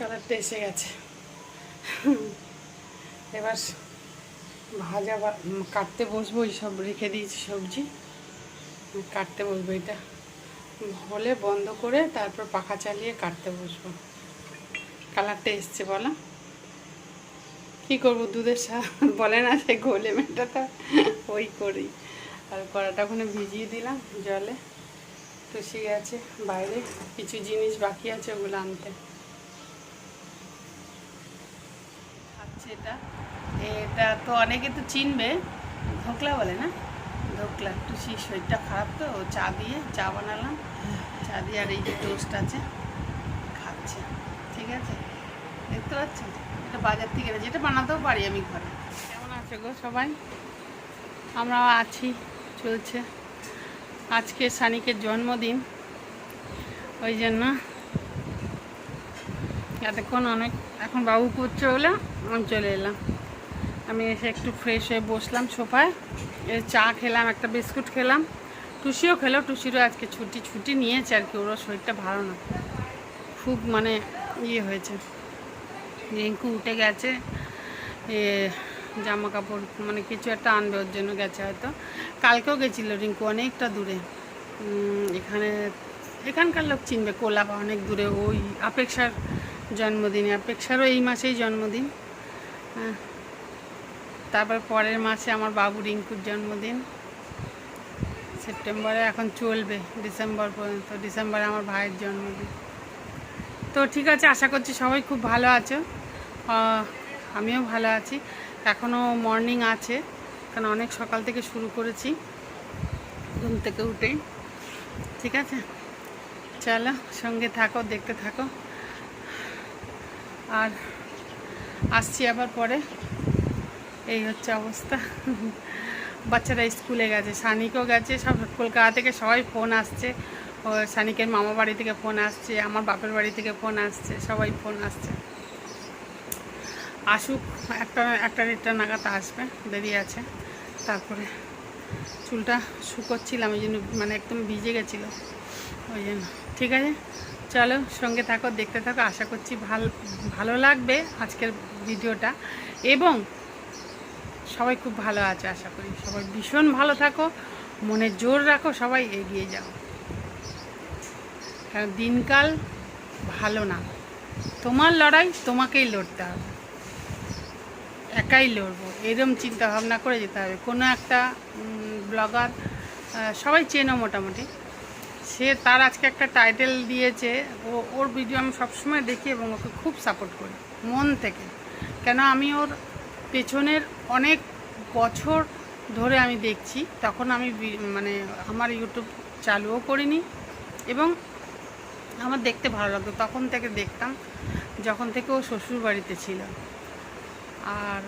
কালারটা এসে গেছে। এবার ভাজা কাটতে বসবো, এই সব রেখে দিয়েছি সবজি। কাটতে বসবো এটা। হলে বন্ধ করে তারপর পাখা চালিয়ে কাটতে বসবো। কালারটা এসছে, বলা। কি করব, দুধের সা বলে না সে গোলে মেটাটা ওই করি। আর কড়াটা ওখানে ভিজিয়ে দিলাম জলে। টুসি গেছে বাইরে কিছু জিনিস বাকি আছে ওগুলো আনতে। এটা এটা তো অনেকে তো চিনবে। ধোকলা বলে না? ধোকলা টুসি শরীরটা খারাপ তো চা দিয়ে, চা বানালাম। চা দিয়ে আর এই যে টোস্ট আছে, খাচ্ছে। ঠিক আছে? দেখতে পাচ্ছ? এটা বাজার থেকে যেটা বানাতেও পারি আমি ঘরে। কেমন আছে গো সবাই? আমরা আছি, চলছে। আজকে সানিকের জন্মদিন। ওই জন্য এতক্ষণ অনেক এখন বাবু করছে বলে আমি চলে এলাম। আমি এসে একটু ফ্রেশ হয়ে বসলাম সোফায়। এ চা খেলাম, একটা বিস্কুট খেলাম। টুসিও খেলো, টুসিরও আজকে ছুটি ছুটি নিয়েছে আর কি, ওরও শরীরটা ভালো না। খুব মানে ইয়ে হয়েছে। রিঙ্কু উঠে গেছে, এ জামা কাপড় মানে কিছু একটা আনবে ওর জন্য গেছে হয়তো। কালকেও গেছিল রিঙ্কু, অনেকটা দূরে। এখানে এখানকার লোক চিনবে কোলাবা অনেক দূরে। ওই আপেক্ষার জন্মদিনে আপেক্ষারও এই মাসেই জন্মদিন। তারপর পরের মাসে আমার বাবু রিঙ্কুর জন্মদিন। সেপ্টেম্বরে এখন চলবে, ডিসেম্বর পর্যন্ত। ডিসেম্বরে আমার ভাইয়ের জন্মদিন। তো ঠিক আছে, আশা করছি সবাই খুব ভালো আছো। আমিও ভালো আছি। এখনও মর্নিং আছে, কারণ অনেক সকাল থেকে শুরু করেছি, ঘুম থেকে উঠেই। ঠিক আছে? চলো, সঙ্গে থাকো, দেখতে থাকো। আর আসছি আবার পরে। এই হচ্ছে অবস্থা। বাচ্চারা স্কুলে গেছে, সানিকও গেছে, সব কলকাতা থেকে সবাই ফোন আসছে। ও সানিকের মামা বাড়ি থেকে ফোন আসছে, আমার বাপের বাড়ি থেকে ফোন আসছে, সবাই ফোন আসছে। আসুক, একটা একটা দেড়টা নাগাদ আসবে, দেরি আছে। তারপরে চুলটা শুকোচ্ছিলাম ওই জন্য মানে একদম ভিজে গেছিল। ওই জন্য। ঠিক আছে? চলো সঙ্গে থাকো, দেখতে থাকো, আশা করছি ভালো, ভালো লাগবে আজকের ভিডিওটা। এবং সবাই খুব ভালো আছে, আশা করি। সবাই ভীষণ ভালো থাকো, মনে জোর রাখো, সবাই এগিয়ে যাও। কারণ দিনকাল ভালো না। তোমার লড়াই তোমাকেই লড়তে হবে। একাই লড়বো। এরম চিন্তা ভাবনা করে যেতে হবে। কোনো একটা ব্লগার সবাই চেনো মোটামুটি। সে তার আজকে একটা টাইটেল দিয়েছে। ও, ওর ভিডিও আমি সবসময় দেখি এবং ওকে খুব সাপোর্ট করি, মন থেকে। কেন আমি ওর পেছনের অনেক বছর ধরে আমি দেখছি, তখন আমি মানে আমার ইউটিউব চালুও করিনি এবং আমার দেখতে ভালো লাগতো। তখন থেকে দেখতাম যখন থেকে ও শ্বশুর বাড়িতে ছিল। আর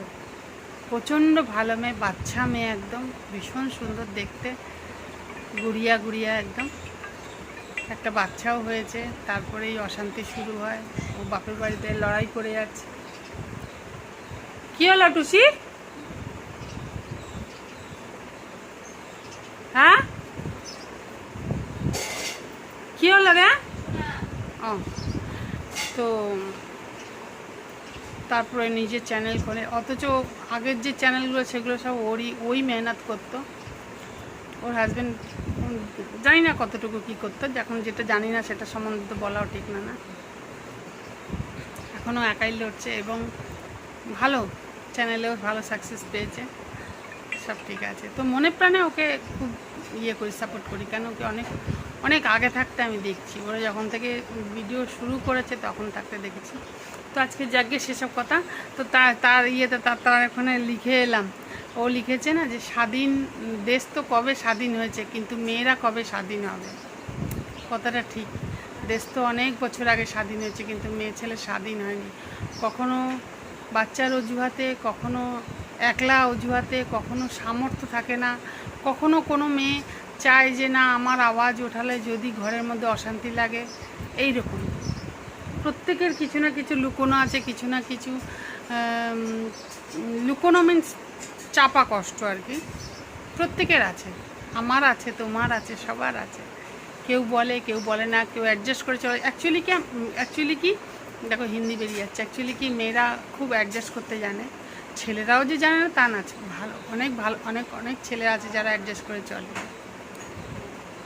প্রচণ্ড ভালো মেয়ে, বাচ্চা মেয়ে একদম, ভীষণ সুন্দর দেখতে, গুড়িয়া গুড়িয়া একদম। একটা বাচ্চাও হয়েছে তারপরে এই অশান্তি শুরু হয়। ও বাপের বাড়িতে লড়াই করে যাচ্ছে। কি হলো টুসি? হ্যাঁ? কি হলো রে? ও। তো তারপরে নিজের চ্যানেল খোলে অথচ আগের যে চ্যানেলগুলো সেগুলো সব ওরই ওই মেহনত করতো। ওর হাজব্যান্ড জানি না কতটুকু কী করতো এখন যেটা জানি না সেটা সম্বন্ধে তো বলাও ঠিক না না। এখনও একাই লড়ছে এবং ভালো চ্যানেলেও ভালো সাকসেস পেয়েছে, সব ঠিক আছে। তো মনে প্রাণে ওকে খুব ইয়ে করি সাপোর্ট করি, কেন ওকে অনেক অনেক আগে থাকতে আমি দেখছি। ওরা যখন থেকে ভিডিও শুরু করেছে তখন থাকতে দেখেছি। তো আজকে যাকে সেসব কথা, তো তার তার ইয়েতে তার তার এখানে লিখে এলাম। ও লিখেছে না যে স্বাধীন দেশ তো কবে স্বাধীন হয়েছে, কিন্তু মেয়েরা কবে স্বাধীন হবে? কথাটা ঠিক। দেশ তো অনেক বছর আগে স্বাধীন হয়েছে, কিন্তু মেয়ে ছেলে স্বাধীন হয়নি। কখনো বাচ্চার অজুহাতে, কখনো একলা অজুহাতে, কখনো সামর্থ্য থাকে না। কখনো কোনো মেয়ে চায় যে, না, আমার আওয়াজ ওঠালে যদি ঘরের মধ্যে অশান্তি লাগে। এই রকম প্রত্যেকের কিছু না কিছু লুকোনো আছে, কিছু না কিছু লুকোনো মিন্স চাপা কষ্ট আর কি। প্রত্যেকের আছে। আমার আছে, তোমার আছে, সবার আছে। কেউ বলে কেউ বলে না, কেউ অ্যাডজাস্ট করে চলে। অ্যাকচুয়ালি কি অ্যাকচুয়ালি কি? দেখো, হিন্দি বেরিয়ে যাচ্ছে অ্যাকচুয়ালি কি মেয়েরা খুব অ্যাডজাস্ট করতে জানে। ছেলেরাও যে জানে না, তা না। ভালো, অনেক ভালো, অনেক অনেক ছেলে আছে যারা অ্যাডজাস্ট করে চলে।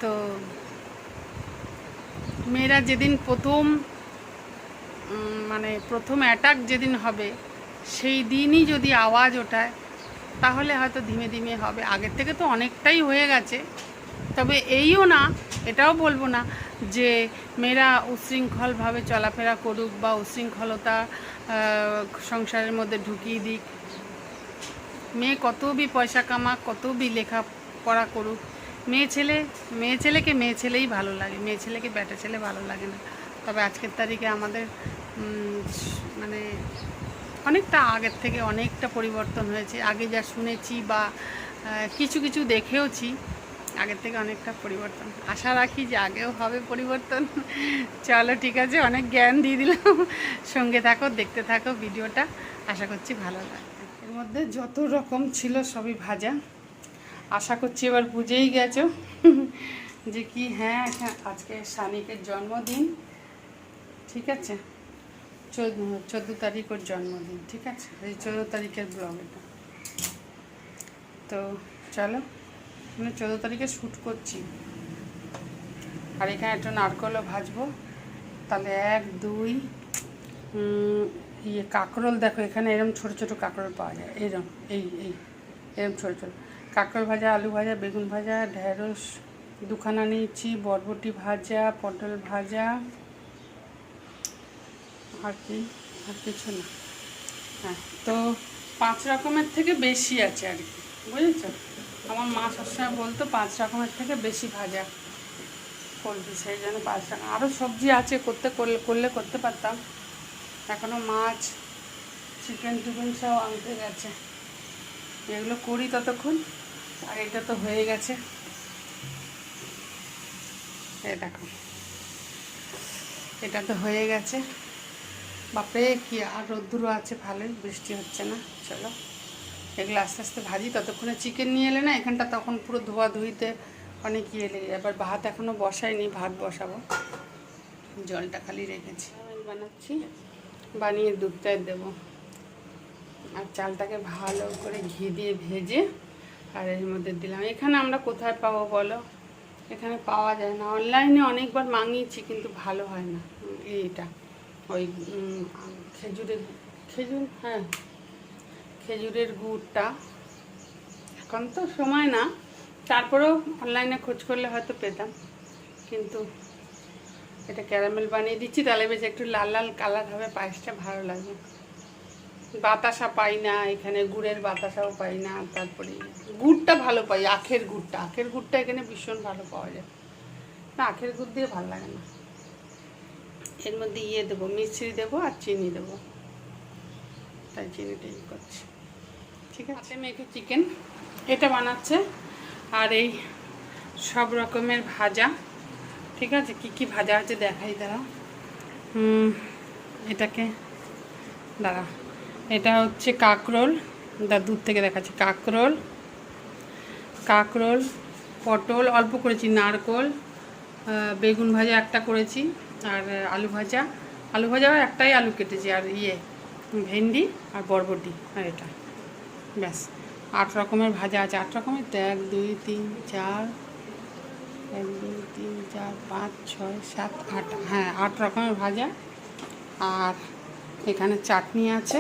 তো মেয়েরা যেদিন প্রথম মানে প্রথম অ্যাটাক যেদিন হবে, সেই দিনই যদি আওয়াজ ওঠায় তাহলে হয়তো ধীমে ধীমে হবে। আগের থেকে তো অনেকটাই হয়ে গেছে। তবে এইও না, এটাও বলব না যে মেয়েরা উশৃঙ্খলভাবে চলাফেরা করুক বা উশৃঙ্খলতা সংসারের মধ্যে ঢুকিয়ে দিক। মেয়ে কত বি পয়সা কামাক কত বি লেখাপড়া করুক। মেয়ে ছেলে, মেয়ে ছেলেকে মেয়ে ছেলেই ভালো লাগে, মেয়ে ছেলেকে ব্যাটা ছেলে ভালো লাগে না। তবে আজকের তারিখে আমাদের মানে অনেকটা আগের থেকে অনেকটা পরিবর্তন হয়েছে। আগে যা শুনেছি বা কিছু কিছু দেখেওছি, আগের থেকে অনেকটা পরিবর্তন। আশা রাখি যে আগেও হবে পরিবর্তন। চলো ঠিক আছে, অনেক জ্ঞান দিয়ে দিলাম। সঙ্গে থাকো, দেখতে থাকো ভিডিওটা। আশা করছি ভালো লাগবে। এর মধ্যে যত রকম ছিল সবই ভাজা। আশা করছি এবার বুঝেই গেছো। যে কি হ্যাঁ আজকে সানিকের জন্মদিন। ঠিক আছে? চোদ্দ তারিখ ওর জন্মদিন, ঠিক আছে? এই চোদ্দ তারিখের ব্লগ এটা। তো চলো মানে চোদ্দ তারিখে শ্যুট করছি। আর এখানে একটা নারকলও ভাজবো। তাহলে এক, দুই ইয়ে কাঁকরোল দেখো, এখানে এরম ছোট ছোট কাঁকরোল পাওয়া যায়। এরম, এই এই, এরম ছোট ছোট। কাঁকরোল ভাজা, আলু ভাজা, বেগুন ভাজা, ঢেঁড়স, দুখানা নিয়েছি, বরবটি ভাজা, পটল ভাজা আর কি, আর কিছু না। হ্যাঁ তো পাঁচ রকমের থেকে বেশি আছে আর কি, বুঝেছ? আমার মা সবসময় বলতো, পাঁচ রকমের থেকে বেশি ভাজা করবি সেই জন্য পাঁচ রকম। আরও সবজি আছে, করতে, করলে করলে করতে পারতাম। এখনও মাছ চিকেন টিকেন সব আনতে গেছে। এগুলো করি ততক্ষণ, আর এটা তো হয়ে গেছে। এই দেখো, এটা তো হয়ে গেছে। বাপরে কি আর রোদ্দুরও আছে ভালোই বৃষ্টি হচ্ছে না চলো। এগুলো আস্তে আস্তে ভাজি ততক্ষণে চিকেন নিয়ে এলে না এখানটা তখন পুরো ধোয়া ধুইতে অনেক ইয়ে লেগে যায়। এবার ভাত এখনও বসাইনি ভাত বসাবো। জলটা খালি রেখেছি। আমি বানাচ্ছি। বানিয়ে দুধটায় দেবো। আর চালটাকে ভালো করে ঘি দিয়ে ভেজে আর এর মধ্যে দিলাম। এখানে আমরা কোথায় পাবো বলো? এখানে পাওয়া যায় না। অনলাইনে অনেকবার মাঙিয়েছি কিন্তু ভালো হয় না। এইটা। ওই খেজুরের, খেজুর হ্যাঁ খেজুরের গুড়টা। এখন তো সময় না, তারপরেও অনলাইনে খোঁজ করলে হয়তো পেতাম। কিন্তু এটা ক্যারামেল বানিয়ে দিচ্ছি, তাহলে বেশ একটু লাল লাল কালার হবে, পায়েসটা ভালো লাগবে। বাতাসা পাই না, এখানে গুড়ের বাতাসাও পাই না, তারপরে গুড়টা ভালো পাই, আখের গুড়টা। আখের গুড়টা এখানে ভীষণ ভালো পাওয়া যায়। না, আখের গুড় দিয়ে ভালো লাগে না। এর মধ্যে ইয়ে দেবো মিশ্রি দেবো আর চিনি দেবো। তাই চিনিটা ইয়ে করছি। ঠিক আছে? মেখে চিকেন এটা বানাচ্ছে। আর এই সব রকমের ভাজা, ঠিক আছে? কি কি ভাজা আছে দেখাই দাঁড়া এটাকে, দাঁড়া। এটা হচ্ছে কাকরোল। দা দূর থেকে দেখাচ্ছে। কাকরোল কাকরোল, পটল, অল্প করেছি, নারকোল বেগুন ভাজা একটা করেছি। আর আলু ভাজা। আলু ভাজা একটাই আলু কেটেছি, আর ইয়ে ভেন্ডি আর বরবটি, আর এটা। ব্যাস। আট রকমের ভাজা আছে। আট রকমের? তো এক, দুই, তিন, চার, এক, দুই, তিন, চার, পাঁচ, ছয়, সাত, আট। হ্যাঁ আট রকমের ভাজা। আর এখানে চাটনি আছে।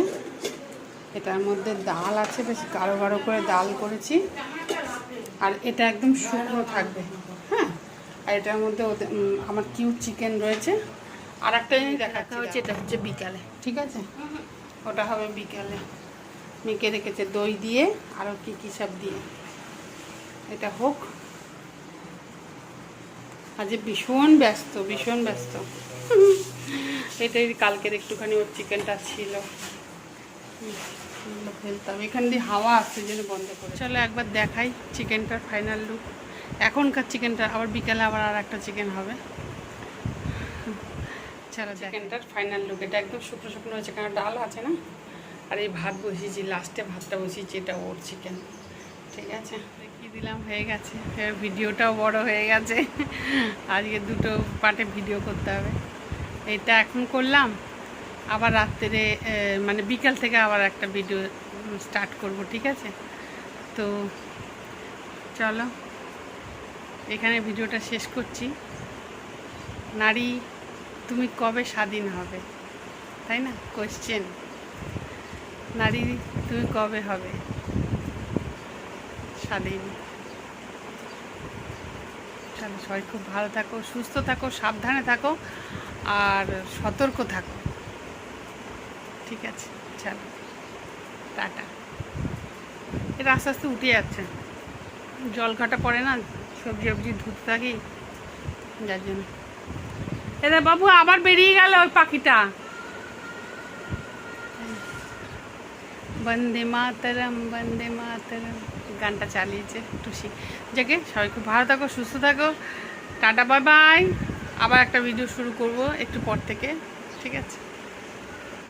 এটার মধ্যে ডাল আছে। বেশ গাঢ় গাঢ় করে ডাল করেছি। আর এটা একদম শুকনো থাকবে। আর এটার মধ্যে ওদের আমার কিউ চিকেন রয়েছে। আর একটা জিনিস দেখাচ্ছি হচ্ছে এটা হচ্ছে বিকালে। ঠিক আছে? ওটা হবে বিকালে। মেখে রেখেছে দই দিয়ে আরও কী কী সব দিয়ে। এটা হোক। আজ ভীষণ ব্যস্ত ভীষণ ব্যস্ত। এটাই কালকের একটুখানি ওর চিকেনটা ছিল। ফেলতাম এখান দিয়ে হাওয়া আসছে জন্য বন্ধ করে চলো একবার দেখাই চিকেনটার ফাইনাল লুক এখনকার চিকেনটা আবার বিকালে আবার আর একটা চিকেন হবে। চলো চিকেনটার ফাইনাল লুক এটা একদম শুকনো শুকনো হয়েছে কারণ ডাল আছে না? আর এই ভাত বসিয়েছি লাস্টে ভাতটা বসিয়েছি এটা ওর চিকেন ঠিক আছে? কি দিলাম হয়ে গেছে। ভিডিওটাও বড় হয়ে গেছে। আজকে দুটো পার্টে ভিডিও করতে হবে। এটা এখন করলাম। আবার রাত্রে মানে বিকাল থেকে আবার একটা ভিডিও স্টার্ট করব ঠিক আছে? তো চলো। এখানে ভিডিওটা শেষ করছি। নারী, তুমি কবে স্বাধীন হবে? তাই না? কোয়েশ্চেন নারী, তুমি কবে হবে? স্বাধীন। চলো সবাই খুব ভালো থাকো, সুস্থ থাকো, সাবধানে থাকো, আর সতর্ক থাকো। ঠিক আছে, চলো। টাটা। এটা আস্তে আস্তে উঠে যাচ্ছে। জল ঘাটা পড়ে না? সবজি সবজি ধুতে থাকি। যার জন্য। এদের বাবু আবার বেরিয়ে গেল ওই পাখিটা। বন্দে মাতরম বন্দে মাতরম। গানটা চালিয়েছে টুসি। যাকে সবাই খুব ভালো থাকো সুস্থ থাকো। Tata bye bye. আবার একটা ভিডিও শুরু করব একটু পর থেকে ঠিক আছে?